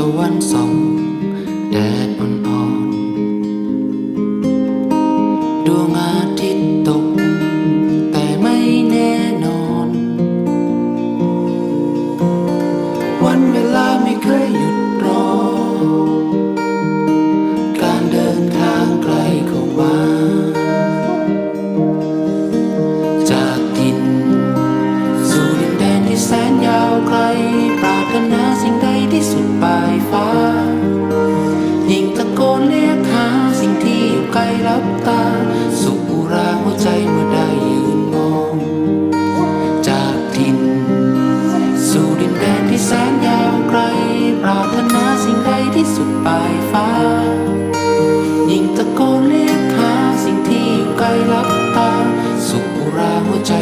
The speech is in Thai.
ตะวันส่องแดดอ่อนๆดวงอาทิตย์ตก แต่ไม่แน่นอน วันเวลาไม่เคยหยุดรอ การเดินทางไกลเข้ามาจาก เรียกหาสิ่งที่อยู่ไกลลับตา สุขุราหัวใจเมื่อได้ยืนมอง จากทิน สู่ดินแดนที่แสนยาวไกล ปราถนาสิ่งใดที่สุดปลายฟ้า ยิ่งตะโกนเรียกหาสิ่งที่อยู่ไกลลับตา สุขุราหัวใจ